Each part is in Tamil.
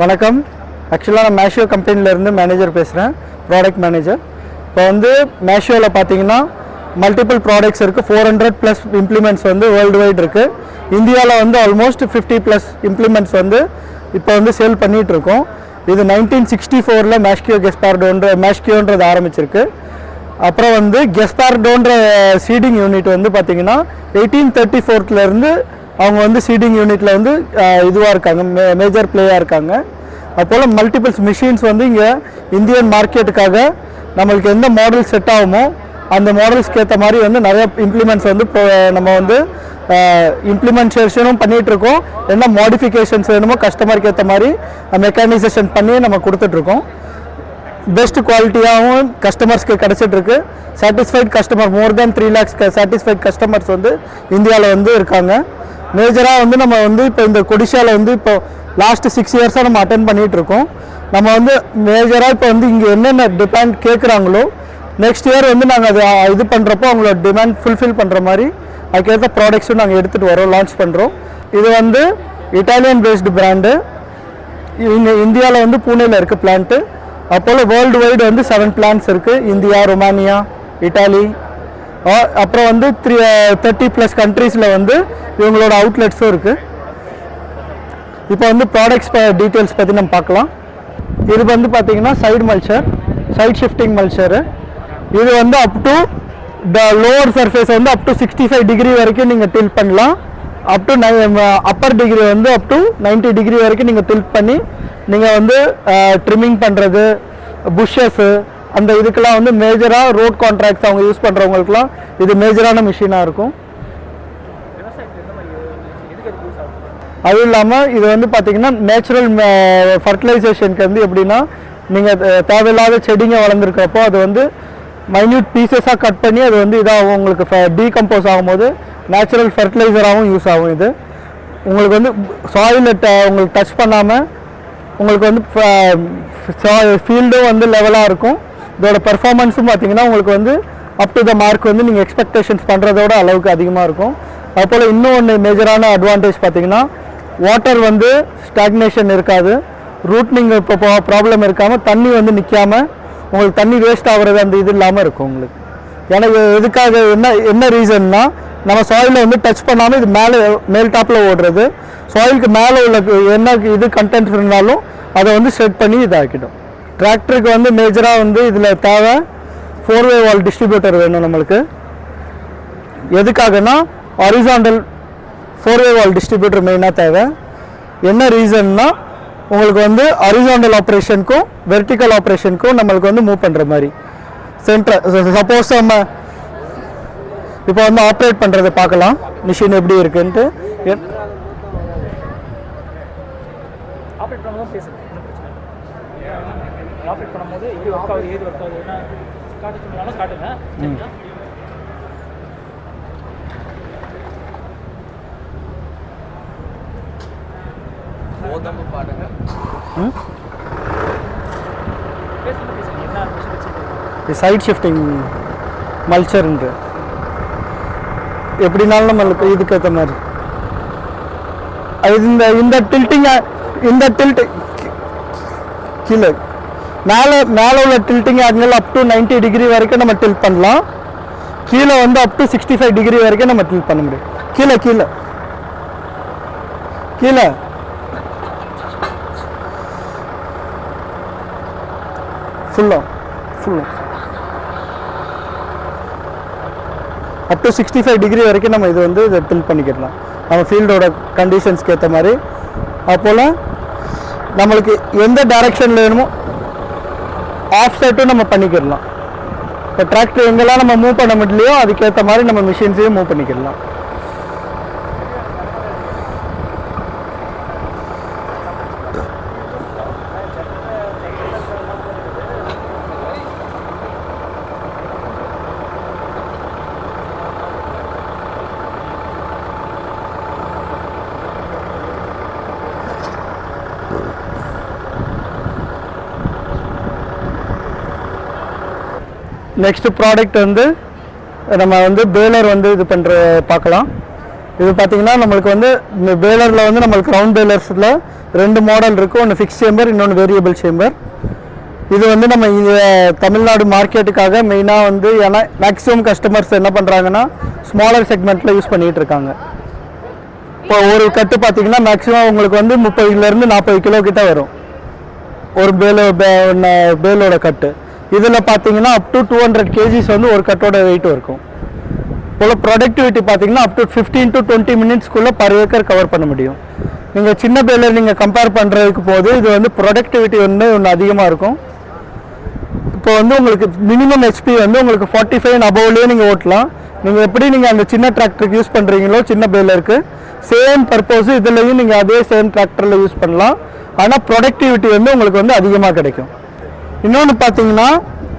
வணக்கம். ஆக்சுவலாக நான் மேஷியோ கம்பெனிலேருந்து மேனேஜர் பேசுகிறேன் ப்ராடக்ட் மேனேஜர் இப்போ வந்து மேஷியோவில் பார்த்தீங்கன்னா மல்டிபிள் ப்ராடக்ட்ஸ் இருக்குது ஃபோர் ஹண்ட்ரட் ப்ளஸ் இம்ப்ளிமெண்ட்ஸ் வந்து வேர்ல்டு வைட் இருக்குது இந்தியாவில் வந்து ஆல்மோஸ்ட் ஃபிஃப்டி ப்ளஸ் இம்ப்ளிமெண்ட்ஸ் வந்து இப்போ வந்து சேல் பண்ணிகிட்டு இருக்கோம். இது நைன்டீன் சிக்ஸ்டி ஃபோரில் மேஷ்கியோ கெஸ்பார்டோன்ற மேஷ்கியோன்றது ஆரம்பிச்சிருக்கு. அப்புறம் வந்து கெஸ்பார்டோன்ற சீடிங் யூனிட் வந்து பார்த்தீங்கன்னா எயிட்டீன் தேர்ட்டி ஃபோர்த்லேருந்து அவங்க வந்து சீடிங் யூனிட்டில் வந்து இதுவாக இருக்காங்க மே மேஜர் பிளேயாக இருக்காங்க. அப்போல் மல்டிபிள்ஸ் மிஷின்ஸ் வந்து இங்கே இந்தியன் மார்க்கெட்டுக்காக நம்மளுக்கு எந்த மாடல் செட் ஆகுமோ அந்த மாடல்ஸ்க்கு ஏற்ற மாதிரி வந்து நிறைய இம்ப்ளிமெண்ட்ஸ் வந்து இப்போ நம்ம வந்து இம்ப்ளிமெண்டேஷனும் பண்ணிகிட்டு இருக்கோம். என்ன மாடிஃபிகேஷன்ஸ் வேணுமோ கஸ்டமருக்கு ஏற்ற மாதிரி மெக்கானைசேஷன் பண்ணி நம்ம கொடுத்துட்ருக்கோம் பெஸ்ட் குவாலிட்டியாகவும் கஸ்டமர்ஸ்க்கு கிடச்சிட்ருக்கு satisfied customer more than three lakhs satisfied customers வந்து இந்தியாவில் வந்து இருக்காங்க. மேஜராக வந்து நம்ம வந்து இப்போ இந்த கொடிஷாவில் வந்து இப்போ லாஸ்ட் சிக்ஸ் இயர்ஸாக நம்ம அட்டன் பண்ணிகிட்ருக்கோம் இருக்கோம் நம்ம வந்து மேஜராக இப்போ வந்து இங்கே என்னென்ன டிமாண்ட் கேட்குறாங்களோ நெக்ஸ்ட் இயர் வந்து நாங்கள் அது இது பண்ணுறப்போ அவங்களோட டிமாண்ட் ஃபுல்ஃபில் பண்ணுற மாதிரி அதுக்கேற்ற ப்ராடக்ட்ஸும் நாங்கள் எடுத்துகிட்டு வரோம் லான்ச் பண்ணுறோம் இது வந்து இட்டாலியன் பேஸ்டு பிராண்டு இங்கே இந்தியாவில் வந்து பூனேயில் இருக்குது பிளான்ட்டு அப்போது வேர்ல்டு வைடு வந்து செவன் பிளான்ஸ் இருக்குது இந்தியா ரொமானியா இட்டாலி அப்புறம் வந்து த்ரீ தேர்ட்டி ப்ளஸ் கண்ட்ரீஸில் வந்து இவங்களோட அவுட்லெட்ஸும் இருக்குது இப்போ வந்து ப்ராடக்ட்ஸ் டீட்டெயில்ஸ் பற்றி நம்ம பார்க்கலாம். இது வந்து பார்த்தீங்கன்னா side mulcher side shifting mulcher இது வந்து up to the lower surface வந்து up to sixty five degree வரைக்கும் நீங்கள் டில்ட் பண்ணலாம். அப் டு அப்பர் டிகிரி வந்து அப் டு 90 டிகிரி வரைக்கும் நீங்கள் டில்ட் பண்ணி நீங்கள் வந்து ட்ரிம்மிங் பண்ணுறது புஷ்ஷஸ்ஸு அந்த இதுக்கெல்லாம் வந்து மேஜராக ரோட் கான்ட்ராக்ட்ஸ் அவங்க யூஸ் பண்ணுறவங்களுக்குலாம் இது மேஜரான மிஷினாக இருக்கும். அதுவும் இல்லாமல் இது வந்து பார்த்தீங்கன்னா நேச்சுரல் ஃபர்டிலைசேஷனுக்கு வந்து எப்படின்னா நீங்கள் தேவையில்லாத செடிங்க வளர்ந்துருக்கிறப்போ அது வந்து மைன்யூட் பீசஸாக கட் பண்ணி அது வந்து இதாகும் உங்களுக்கு டீகம்போஸ் ஆகும்போது நேச்சுரல் ஃபர்டிலைசராகவும் யூஸ் ஆகும் இது. உங்களுக்கு வந்து சாயிலை உங்களுக்கு டச் பண்ணாமல் உங்களுக்கு வந்து ஃபீல்டும் வந்து லெவலாக இருக்கும். இதோட பெர்ஃபார்மன்ஸும் பார்த்தீங்கன்னா உங்களுக்கு வந்து அப் டு த மார்க் வந்து நீங்கள் எக்ஸ்பெக்டேஷன்ஸ் பண்ணுறதோட அளவுக்கு அதிகமாக இருக்கும். அதுபோல் இன்னும் ஒன்று மேஜரான அட்வான்டேஜ் பார்த்தீங்கன்னா வாட்டர் வந்து ஸ்டாக்னேஷன் இருக்காது. ரூட்னிங் இப்போ ப்ராப்ளம் இருக்காமல் தண்ணி வந்து நிற்காம உங்களுக்கு தண்ணி வேஸ்ட் ஆகுறது அந்த இது இல்லாமல் இருக்கும் உங்களுக்கு. எனக்கு எதுக்காக என்ன என்ன ரீசன்னா நம்ம சாயிலை வந்து டச் பண்ணாமல் இது மேலே மேல் டாப்பில் ஓடுறது. சாயிலுக்கு மேலே உள்ள என்ன இது கண்டென்ட் இருந்தாலும் அதை வந்து செட் பண்ணி இதாக்கிடும். டிராக்டருக்கு வந்து மேஜராக வந்து இதில் தேவை ஃபோர் வே வால் டிஸ்ட்ரிபியூட்டர் வேணும் நம்மளுக்கு. எதுக்காகனா horizontal four way wall distributor மெயினாக தேவை. என்ன ரீசன்னா உங்களுக்கு வந்து ஹரிசாண்டல் ஆப்ரேஷனுக்கும் வெர்டிக்கல் ஆப்ரேஷனுக்கும் நம்மளுக்கு வந்து மூவ் பண்ணுற மாதிரி. சென்டர் சப்போஸ் நம்ம இப்போ வந்து ஆப்ரேட் பண்ணுறதை பார்க்கலாம். மிஷின் எப்படி இருக்குன்ட்டு. எப்படி ஒர்க் ஆகுது ஏது ஒர்க் ஆகுது காட்ட சொன்னாலும் காட்டுங்க சரிங்களா? கோதம்பு பாடுங்க சைட் ஷிஃப்டிங் மல்ச்சர்ன்ட்டு எப்படினாலும் நம்மளுக்கு இதுக்கு ஏற்ற மாதிரி. அது இந்த இந்த டில்ட்டிங்க இந்த டில்ட் கீழே. மேலே மேலே உள்ள tilting angle up to 90 degree வரைக்கும் நம்ம டில்ட் பண்ணலாம். கீழே வந்து up to sixty five degree வரைக்கும் நம்ம டில்ட் பண்ண முடியும். கீழே கீழே. கீழே. ஃபுல்லாக ஃபுல்லாக up to sixty five degree வரைக்கும் நம்ம இது வந்து இதை டில்ட் பண்ணிக்கிடலாம். நம்ம ஃபீல்டோட கண்டிஷன்ஸ்க்கு ஏற்ற மாதிரி. அப்போல்லாம் நம்மளுக்கு எந்த டைரக்ஷனில் வேணுமோ ஆஃப் சைட்டும் நம்ம பண்ணிக்கிடலாம். இப்போ டிராக்டர் எங்கெல்லாம் நம்ம மூவ் பண்ண முடியலையோ அதுக்கேற்ற மாதிரி நம்ம மிஷின்ஸையும் மூவ் பண்ணிக்கிடலாம். நெக்ஸ்ட் ப்ராடக்ட் வந்து நம்ம வந்து பேலர் வந்து இது பண்ணுற பார்க்கலாம். இது பார்த்தீங்கன்னா நம்மளுக்கு வந்து இந்த பேலரில் வந்து நம்மளுக்கு ரவுண்ட் பேலர்ஸில் ரெண்டு மாடல் இருக்குது ஒன்று ஃபிக்ஸ் சேம்பர் இன்னொன்று வேரியபிள் சேம்பர் இது வந்து நம்ம இது தமிழ்நாடு மார்க்கெட்டுக்காக மெயினாக வந்து ஏன்னா மேக்ஸிமம் கஸ்டமர்ஸ் என்ன பண்ணுறாங்கன்னா ஸ்மாலர் செக்மெண்ட்டில் யூஸ் பண்ணிகிட்டு இருக்காங்க இப்போ ஒரு கட்டு பார்த்தீங்கன்னா மேக்ஸிமம் உங்களுக்கு வந்து முப்பதுலேருந்து நாற்பது கிலோ கிட்ட வரும். ஒரு பேலோ பே- பேலோட கட்டு. இதில் பார்த்தீங்கன்னா up to two hundred kgs வந்து ஒரு கட்டோட வெயிட்டும் இருக்கும். போல் ப்ரொடக்டிவிட்டி பார்த்தீங்கன்னா up to fifteen to twenty மினிட்ஸ்க்குள்ளே per acre cover பண்ண முடியும். நீங்கள் சின்ன பேலர் நீங்கள் கம்பேர் பண்ணுறதுக்கு போது இது வந்து ப்ரொடக்டிவிட்டி வந்து ஒன்று அதிகமாக இருக்கும். இப்போ வந்து உங்களுக்கு மினிமம் ஹெச்பி வந்து உங்களுக்கு ஃபார்ட்டி ஃபைவ் அபவ்லேயே நீங்கள் ஓட்டலாம். நீங்கள் எப்படி நீங்கள் அந்த சின்ன டிராக்டருக்கு யூஸ் பண்ணுறீங்களோ சின்ன பேலருக்கு சேம் பர்பஸ் இதுலேயும் நீங்கள் அதே சேம் டிராக்டரில் யூஸ் பண்ணலாம். ஆனால் ப்ரொடக்டிவிட்டி வந்து உங்களுக்கு வந்து அதிகமாக கிடைக்கும். இன்னொன்று பார்த்தீங்கன்னா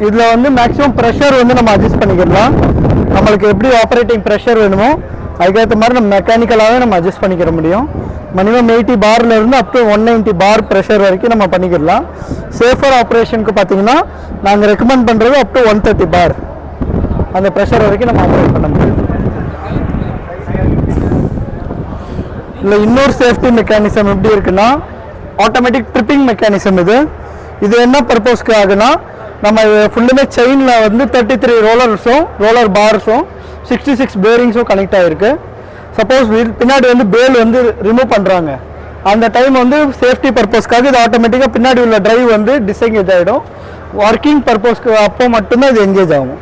இதில் வந்து மேக்ஸிமம் ப்ரெஷர் வந்து நம்ம அட்ஜஸ்ட் பண்ணிக்கிடலாம். நம்மளுக்கு எப்படி ஆப்ரேட்டிங் ப்ரெஷர் வேணுமோ அதுக்கேற்ற மாதிரி நம்ம மெக்கானிக்கலாகவே நம்ம அட்ஜஸ்ட் பண்ணிக்கிற முடியும். Minimum eighty பார்லேருந்து up to one ninety bar pressure வரைக்கும் நம்ம பண்ணிக்கிடலாம். சேஃபர் ஆப்ரேஷனுக்கு பார்த்தீங்கன்னா நாங்கள் ரெக்கமெண்ட் பண்ணுறது up to one thirty bar அந்த ப்ரெஷர் வரைக்கும் நம்ம ஆப்ரேட் பண்ண முடியும். இல்லை இன்னொரு சேஃப்டி மெக்கானிசம் எப்படி இருக்குன்னா ஆட்டோமேட்டிக் ட்ரிப்பிங் மெக்கானிசம் இது. இது என்ன பர்பஸ்க்கு ஆகுனா நம்ம ஃபுல்லுமே செயினில் வந்து தேர்ட்டி த்ரீ ரோலர்ஸும் ரோலர் பார்ஸும் சிக்ஸ்டி சிக்ஸ் பேரிங்ஸும் கனெக்ட் ஆகிருக்கு சப்போஸ் பின்னாடி வந்து பேல் வந்து ரிமூவ் பண்ணுறாங்க அந்த டைம் வந்து சேஃப்டி பர்பஸ்க்காக இது ஆட்டோமேட்டிக்காக பின்னாடி உள்ள டிரைவ் வந்து டிஸ்எங்கேஜ் ஆகிடும் ஒர்க்கிங் பர்பஸ்க்கு அப்போ மட்டும்தான் இது எங்கேஜ் ஆகும்.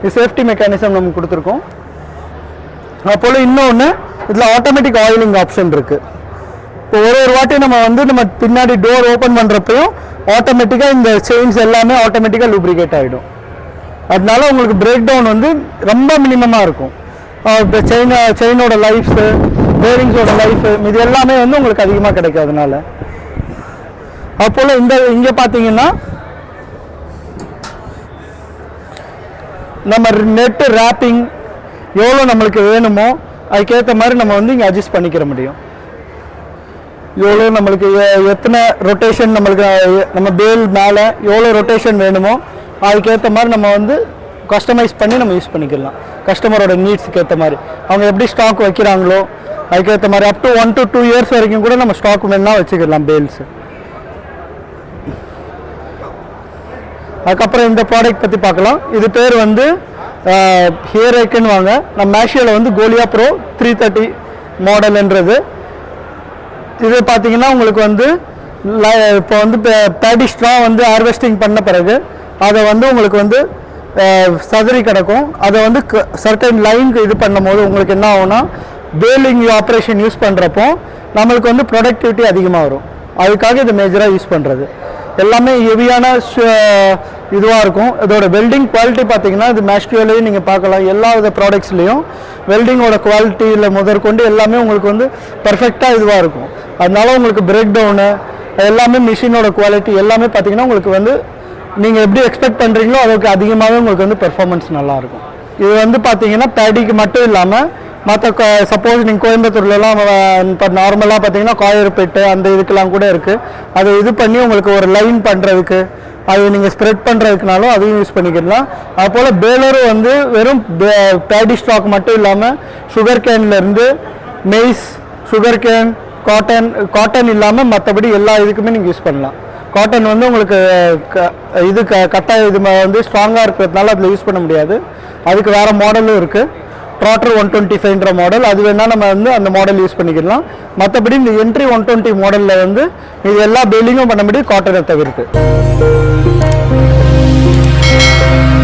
இது சேஃப்டி மெக்கானிசம் நம்ம கொடுத்துருக்கோம். அப்போல இன்னொன்று இதில் ஆட்டோமேட்டிக் ஆயிலிங் ஆப்ஷன் இருக்குது இப்போ ஒரு ஒரு வாட்டி நம்ம வந்து நம்ம பின்னாடி டோர் ஓப்பன் பண்ணுறப்பையும் ஆட்டோமேட்டிக்காக இந்த செயின்ஸ் எல்லாமே ஆட்டோமேட்டிக்காக லூப்ரிகேட் ஆகிடும் அதனால உங்களுக்கு பிரேக் டவுன் வந்து ரொம்ப மினிமமாக இருக்கும். இப்போ செயின் செயினோட லைஃப்ஸு பேரிங்ஸோட லைஃப் இது எல்லாமே வந்து உங்களுக்கு அதிகமாக கிடைக்கும் அதனால. அப்போல இந்த இங்கே பார்த்தீங்கன்னா நம்ம நெட்டு ரேப்பிங் எவ்வளோ நம்மளுக்கு வேணுமோ அதுக்கேற்ற மாதிரி நம்ம வந்து இங்கே அட்ஜஸ்ட் பண்ணிக்கிற முடியும். எவ்வளோ நம்மளுக்கு எ- எத்தனை ரொட்டேஷன் நம்மளுக்கு நம்ம பேல் மேலே எவ்வளோ ரொட்டேஷன் வேணுமோ அதுக்கேற்ற மாதிரி நம்ம வந்து கஸ்டமைஸ் பண்ணி நம்ம யூஸ் பண்ணிக்கலாம். கஸ்டமரோட நீட்ஸுக்கு ஏற்ற மாதிரி. அவங்க எப்படி ஸ்டாக் வைக்கிறாங்களோ அதுக்கேற்ற மாதிரி up to one to two years வரைக்கும் கூட நம்ம ஸ்டாக் வேணும்னா வச்சுக்கலாம் பேல்ஸு அதுக்கப்புறம் இந்த ப்ராடக்ட் பற்றி பார்க்கலாம். இது பேர் வந்து ஹியர் ஐக்குன்னு வாங்க. நம்ம மேஷியோவில் வந்து கோலியா ப்ரோ த்ரீ தேர்ட்டி மாடல்ன்றது இது பார்த்தீங்கன்னா உங்களுக்கு வந்து இப்போ வந்து பேடி ஸ்ட்ரா வந்து ஹார்வெஸ்டிங் பண்ண பிறகு அதை வந்து உங்களுக்கு வந்து சதுரி கிடக்கும். அதை வந்து சர்டன் லைனுக்கு இது பண்ணும்போது உங்களுக்கு என்ன ஆகும்னா பேலிங் ஆப்ரேஷன் யூஸ் பண்ணுறப்போ நம்மளுக்கு வந்து ப்ரொடக்டிவிட்டி அதிகமாக வரும். அதுக்காக இது மேஜராக யூஸ் பண்ணுறது எல்லாமே ஹெவியான இதுவாக இருக்கும். இதோட வெல்டிங் குவாலிட்டி பார்த்தீங்கன்னா இது மேஸ்ட்ரியலையும் நீங்கள் பார்க்கலாம். எல்லா வித ப்ராடக்ட்ஸ்லேயும் வெல்டிங்கோட குவாலிட்டியில் முதற்கொண்டு எல்லாமே உங்களுக்கு வந்து பர்ஃபெக்டாக இதுவாக இருக்கும். அதனால உங்களுக்கு பிரேக் டவுனு எல்லாமே மிஷினோட குவாலிட்டி எல்லாமே பார்த்தீங்கன்னா உங்களுக்கு வந்து நீங்கள் எப்படி எக்ஸ்பெக்ட் பண்ணுறீங்களோ அதுக்கு அதிகமாகவே உங்களுக்கு வந்து பெர்ஃபார்மன்ஸ் நல்லாயிருக்கும் இது வந்து பார்த்தீங்கன்னா பேடிக்கு மட்டும் இல்லாமல் மற்ற சப்போஸ் நீங்கள் கோயம்புத்தூர்லலாம் இப்போ நார்மலாக பார்த்தீங்கன்னா காயர்பேட்டு அந்த இதுக்கெல்லாம் கூட இருக்குது அதை இது பண்ணி உங்களுக்கு ஒரு லைன் பண்ணுறதுக்கு அது நீங்கள் ஸ்ப்ரெட் பண்ணுறதுக்குனாலும் அதையும் யூஸ் பண்ணிக்கலாம். அதுபோல் பேலரும் வந்து வெறும் பேடி ஸ்டாக் மட்டும் இல்லாமல் sugar கேன்லேருந்து maize sugar cane cotton cotton இல்லாமல் மற்றபடி எல்லா இதுக்குமே நீங்கள் யூஸ் பண்ணலாம். காட்டன் வந்து உங்களுக்கு க- இது க கட்டாய இது வந்து ஸ்ட்ராங்காக இருக்கிறதுனால அதில் யூஸ் பண்ண முடியாது. அதுக்கு வேறு மாடலும் இருக்குது ட்ராட்டர் ஒன் டுவெண்ட்டி ஃபைவ்ன்ற மாடல் அது வேணால் நம்ம வந்து அந்த மாடல் யூஸ் பண்ணிக்கலாம். மற்றபடி இந்த என்ட்ரி ஒன் டுவெண்ட்டி மாடலில் வந்து இது எல்லா பெயிலிங்கும் பண்ண முடியும் காட்டனை தவிர்த்து.